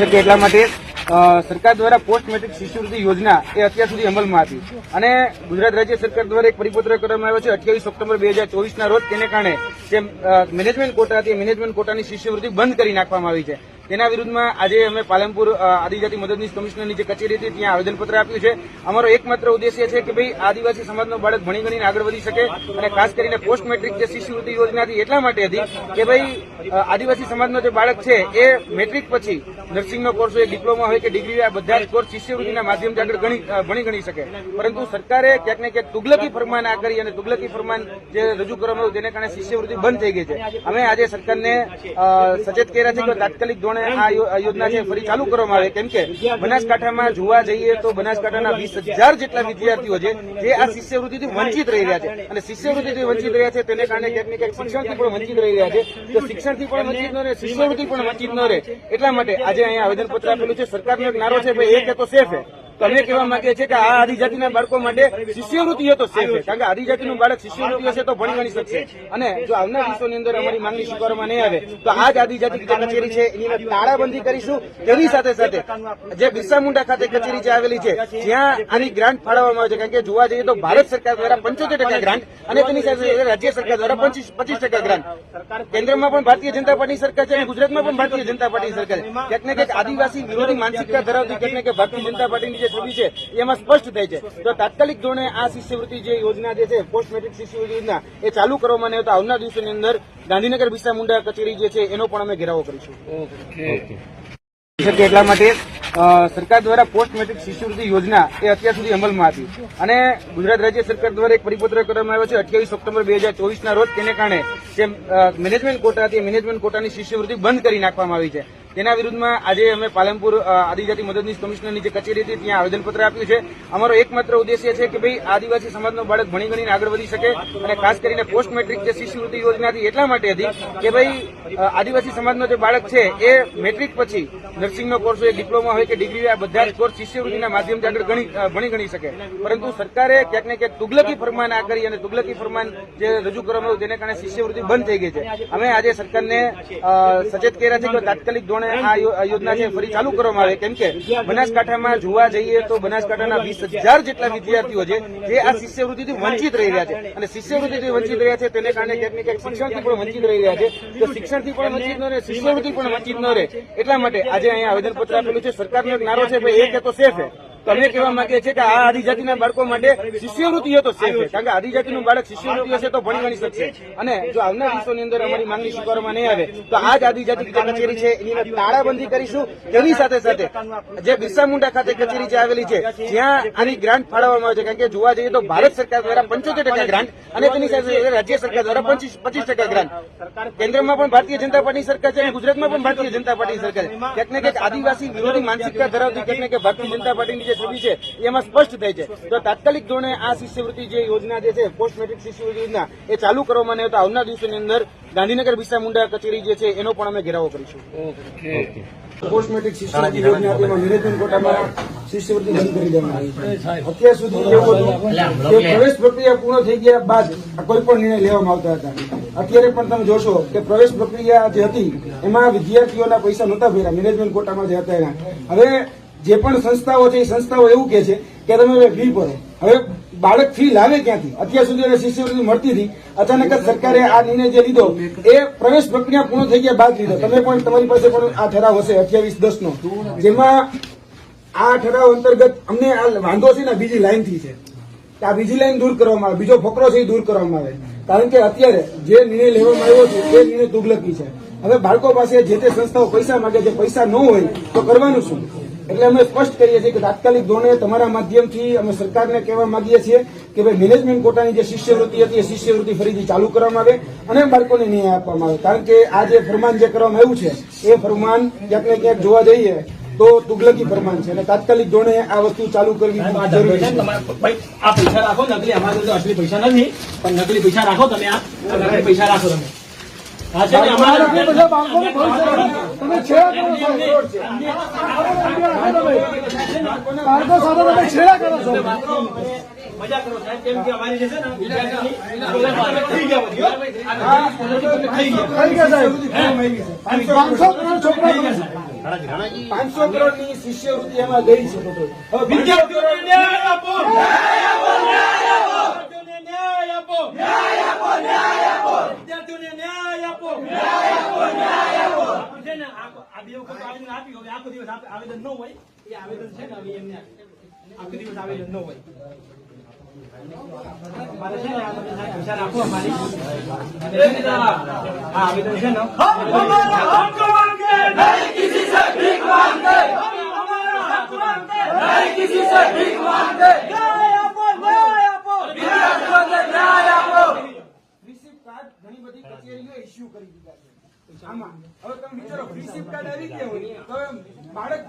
શકે એટલા માટે સરકાર દ્વારા પોસ્ટ મેટ્રિક શિષ્યવૃત્તિ યોજના એ અત્યાર સુધી અમલમાં હતી. અને ગુજરાત રાજ્ય સરકાર દ્વારા એક પરિપત્ર કરવામાં આવ્યો છે, અઠ્યાવીસ ઓક્ટોબર બે હજાર ચોવીસના રોજ તેને કારણે જે મેનેજમેન્ટ કોટા હતી મેનેજમેન્ટ કોટાની શિષ્યવૃત્તિ બંધ કરી નાખવામાં આવી છે. તેના વિરુદ્ધમાં આજે અમે પાલનપુર આદિજાતિ મદદનીશ કમિશનરની જે કચેરી હતી, ત્યાં આવેદનપત્ર આપ્યું છે. અમારો એકમાત્ર ઉદ્દેશ્ય છે કે ભાઈ આદિવાસી સમાજનો બાળક ભણી ગણીને આગળ વધી શકે અને ખાસ કરીને પોસ્ટ મેટ્રિક જે શિષ્યવૃત્તિ યોજના હતી, એટલા માટે હતી કે ભાઈ આદિવાસી સમાજનો જે બાળક છે, એ મેટ્રિક પછી નર્સિંગનો કોર્સ હોય, ડિપ્લોમા હોય કે ડિગ્રી આ બધા જ કોર્સ શિષ્યવૃત્તિના માધ્યમથી આગળ ભણી ગણી શકે. પરંતુ સરકારે ક્યાંક ને ક્યાંક તુગલકી ફરમાન આ કરી અને તુગલકી ફરમાન જે રજૂ કરવામાં આવ્યું, તેને કારણે શિષ્યવૃત્તિ બંધ થઈ ગઈ છે. અમે આજે સરકારને સચેત કર્યા છે કે તાત્કાલિક ધોરણે યો- આ યોજના છે ફરી ચાલુ કરવામાં આવે, કેમ કે બનાસકાંઠામાં જોવા જઈએ તો બનાસકાંઠાના વીસ હજાર જેટલા વિદ્યાર્થીઓ છે, જે આ શિષ્યવૃત્તિથી વંચિત રહી રહ્યા છે. અને શિષ્યવૃત્તિથી વંચિત રહ્યા છે તેને કારણે ક્યાંક ને શિક્ષણથી પણ વંચિત રહી રહ્યા છે. તો શિક્ષણથી પણ વંચિત ન રહે, શિષ્યવૃત્તિ પણ વંચિત ન રહે. એટલા માટે આજે અહીંયા આવેદનપત્ર આપેલું છે, સરકારનો એક નારો છે, ભાઈ એક તો સેફ હે. તો અમે કહેવા માંગીએ છીએ કે આ આદિજાતિના બાળકો માટે શિષ્યવૃત્તિ એ તો છે. કારણ કે આદિજાતિનું બાળક શિષ્યવૃત્તિ હશે તો ભણી ગણી શકશે. અને જો આવનાર દિવસોની અંદર અમારી માંગણી સ્વીકારવામાં નહીં આવે, તો આ જ આદિજાતિ કચેરી છે. એની તાળાબંધી કરીશું. તેની સાથે સાથે જે બિરસા મુંડા ખાતે કચેરી જે આવેલી છે, જ્યાં આની ગ્રાન્ટ ફાળવવામાં આવે છે. કારણ કે જોવા જઈએ તો ભારત સરકાર દ્વારા પંચોતેર ટકા ગ્રાન્ટ અને તેની સાથે રાજ્ય સરકાર દ્વારા પચીસ ટકા ગ્રાન્ટ કેન્દ્રમાં પણ ભારતીય જનતા પાર્ટી સરકાર છે અને ગુજરાતમાં પણ ભારતીય જનતા પાર્ટી સરકાર છે. ક્યાંક ને ક્યાંક આદિવાસી વિરોધી માનસિકતા ધરાવતી, ક્યાંક ને ક્યાંક ભારતીય જનતા પાર્ટીની જે છબી છે એમાં સ્પષ્ટ થાય છે. તો તાત્કાલિક ધોરણે આ શિષ્યવૃત્તિ જે યોજના જે છે પોસ્ટ મેટ્રિક શિષ્યવૃત્તિ યોજના એ ચાલુ કરવામાં આવે તો આવનાર દિવસોની અંદર ગાંધીનગર બિરસા મુંડા કચેરી જે છે એનો પણ અમે ઘેરાવો કરીશું. એટલા માટે સરકાર દ્વારા પોસ્ટ મેટ્રિક શિષ્યવૃત્તિ યોજના એ અત્યાર સુધી અમલમાં હતી. અને ગુજરાત રાજ્ય સરકાર દ્વારા એક પરિપત્ર કરવામાં આવ્યો છે અઠ્યાવીસ ઓક્ટોબર બે હજાર ચોવીસના રોજ તેને કારણે જે મેનેજમેન્ટ કોટા હતી મેનેજમેન્ટ કોટાની શિષ્યવૃત્તિ બંધ કરી નાખવામાં આવી છે. તેના વિરુદ્ધમાં આજે અમે પાલનપુર આદિજાતિ મદદનીશ કમિશનરની જે કચેરી હતી, ત્યાં આવેદનપત્ર આપ્યું છે. અમારો એકમાત્ર ઉદ્દેશ્ય છે કે ભાઈ આદિવાસી સમાજનો બાળક ભણી ગણીને આગળ વધી શકે અને ખાસ કરીને પોસ્ટ મેટ્રિક જે શિષ્યવૃત્તિ યોજના હતી એટલા માટે હતી કે ભાઈ આદિવાસી સમાજનો જે બાળક છે એ મેટ્રિક પછી નર્સિંગનો કોર્સ હોય, ડિપ્લોમા હોય કે ડિગ્રી આ બધા જ કોર્સ શિષ્યવૃત્તિના માધ્યમથી આગળ ભણી ગણી શકે. પરંતુ સરકારે ક્યાંક ને ક્યાંક તુગલકી ફરમાન આ કરી અને તુગલકી ફરમાન જે રજૂ કરવામાં આવ્યું, તેને કારણે શિષ્યવૃત્તિ બંધ થઈ ગઈ છે. અમે આજે સરકારને સચેત કર્યા છે કે તાત્કાલિક ધોરણે આ આ યોજના છે ફરી ચાલુ કરવામાં આવે કેમ કે બનાસકાંઠામાં જોવા જઈએ તો બનાસકાંઠાના વીસ હજાર જેટલા વિદ્યાર્થીઓ છે જે આ શિષ્યવૃત્તિથી વંચિત રહી રહ્યા છે. અને શિષ્યવૃત્તિથી વંચિત રહ્યા છે તેને કારણે ક્યાંક ને ક્યાંક શિક્ષણથી પણ વંચિત રહી રહ્યા છે. તો શિક્ષણથી પણ વંચિત ન રહે શિષ્યવૃત્તિ પણ વંચિત ન રહે. એટલા માટે આજે અહીંયા આવેદનપત્ર આપેલું છે સરકારનો એક નારો છે ભાઈ એક તો સેફ હે. તો કહેવા માંગે છે કે આ આદિજાતિના બાળકો માટે શિષ્યવૃત્તિ એ તો સેફ છે. કારણ કે આદિજાતિનું બાળક શિષ્યવૃત્તિ હશે તો ભણી ગણી શકશે. અને જો આવનાર દિવસોની અંદર અમારી માંગણી સ્વીકારવામાં નહીં આવે, તો આ જ આદિજાતિ કચેરી છે, એની અંદર તાળાબંધી કરીશું. તેની સાથે સાથે જે બિરસા મુંડા ખાતે કચેરી જે આવેલી છે, જ્યાં આની ગ્રાન્ટ ફાળવવામાં આવે છે. કારણ કે જોવા જઈએ તો ભારત સરકાર દ્વારા પંચોતેર ટકા ગ્રાન્ટ અને તેની સાથે રાજ્ય સરકાર દ્વારા પચીસ ટકા ગ્રાન્ટ. કેન્દ્રમાં પણ ભારતીય જનતા પાર્ટી સરકાર છે અને ગુજરાતમાં પણ ભારતીય જનતા પાર્ટી સરકાર છે. ક્યાંક ને ક્યાંક આદિવાસી વિરોધી માનસિકતા ધરાવતી ક્યાંક ને ભારતીય જનતા પાર્ટીની જે છબી છે એમાં સ્પષ્ટ થાય છે. તો તાત્કાલિક ધોરણે આ શિષ્યવૃત્તિ જે યોજના જે છે પોસ્ટ મેટ્રિક શિષ્યવૃત્તિ યોજના એ ચાલુ કરવામાં નહીં તો આવનાર દિવસોની અંદર ગાંધીનગર બિરસા મુંડા કચેરી જે છે એનો પણ અમે ઘેરાવો કરીશું. પોસ્ટ મેટ્રિક શિષ્યવૃત્તિ યોજના હતી એમાં કોટામાં શિષ્યવૃત્તિ બંધ કરી દેવામાં આવી છે. અત્યાર સુધી એવું હતું કે પ્રવેશ પ્રક્રિયા પૂર્ણ થઈ ગયા બાદ કોઈ પણ નિર્ણય લેવામાં આવતા હતા. અત્યારે પણ તમે જોશો કે પ્રવેશ પ્રક્રિયા જે હતી એમાં વિદ્યાર્થીઓના પૈસા નહોતા ભર્યા. મેનેજમેન્ટ કોટામાં જે હતા એના. હવે જે પણ સંસ્થાઓ છે, એ સંસ્થાઓ એવું કે છે કે તમે હવે ફી ભરો. હવે બાળક ફી લાવે ક્યાંથી? અત્યાર સુધી એને શિષ્યવૃત્તિ મળતી હતી. અચાનક જ સરકારે આ નિર્ણય જે લીધો, એ પ્રવેશ પ્રક્રિયા પૂર્ણ થઈ ગયા બાદ લીધો. તમે પણ તમારી પાસે પણ આ ઠરાવ હશે, અઠ્યાવીસ દસ નો. જેમાં આ ઠરાવ અંતર્ગત અમને આ વાંધો છે ને બીજી લાઈનથી છે. આ બીજી લાઈન દૂર કરવામાં આવે. બીજો ફકરો છે એ દૂર કરવામાં આવે. કારણ કે અત્યારે જે નિર્ણય લેવામાં આવ્યો છે, એ નિર્ણય તુગલકી છે. હવે બાળકો પાસે જે તે સંસ્થાઓ પૈસા માંગે છે, પૈસા ન હોય તો કરવાનું શું? એટલે અમે સ્પષ્ટ કરીએ છીએ કે તાત્કાલિક ધોરણે તમારા માધ્યમથી અમે સરકારને કહેવા માંગીએ છીએ કે ભાઈ મેનેજમેન્ટ કોટાની જે શિષ્યવૃત્તિ હતી એ શિષ્યવૃત્તિ ફરીથી ચાલુ કરવામાં આવે અને બાળકોને ન્યાય આપવામાં આવે. કારણ કે આ જે ફરમાન જે કરવામાં આવ્યું છે એ ફરમાન ક્યાંક ને ક્યાંક જોવા જઈએ તો તુગલકી ફરમાન છે. અને તાત્કાલિક ધોરણે આ વસ્તુ ચાલુ કરવી જરૂરી છે. આ પૈસા રાખો નકલી અમારે જોડે અસલી પૈસા નથી પણ નકલી પૈસા રાખો તમે આ. પૈસા રાખો તમે. તમે છેડા કરો છો મજા કરો સાહેબ કેમ કે અમારી જે છે ને થઈ ગયા બધી, હો. આ નકલી સ્કોલરશીપ તમને થઈ ગયા સાહેબ પાંચસો કરોડ છોકરા પાંચસો કરોડની શિષ્યવૃત્તિ એમાં ગઈ છે. હવે વિદ્યાર્થીઓને ન્યાય આપો ન્યાય આપો ન્યાય આપો વિદ્યાર્થીઓને ન્યાય આપો ન્યાય આપો ન્યાય આપો વિદ્યાર્થીઓને ન્યાય આપો ન્યાય આપો ન્યાય આપો છે ને આ આ બે વખત આવેદન આપ્યું. હવે આખો દિવસ આવેદન ન હોય. એ આવેદન છે ને હવે એમને આખો દિવસ આવેદન ન હોય. આવેદન છે ને. ઘણી બધી કચેરીઓ ઇસ્યુ કરી દીધા છે. આમાં. હવે તમે વિચારો રિસિપ્ટ કાર્ડ આવી ગયા હોય તો બાળક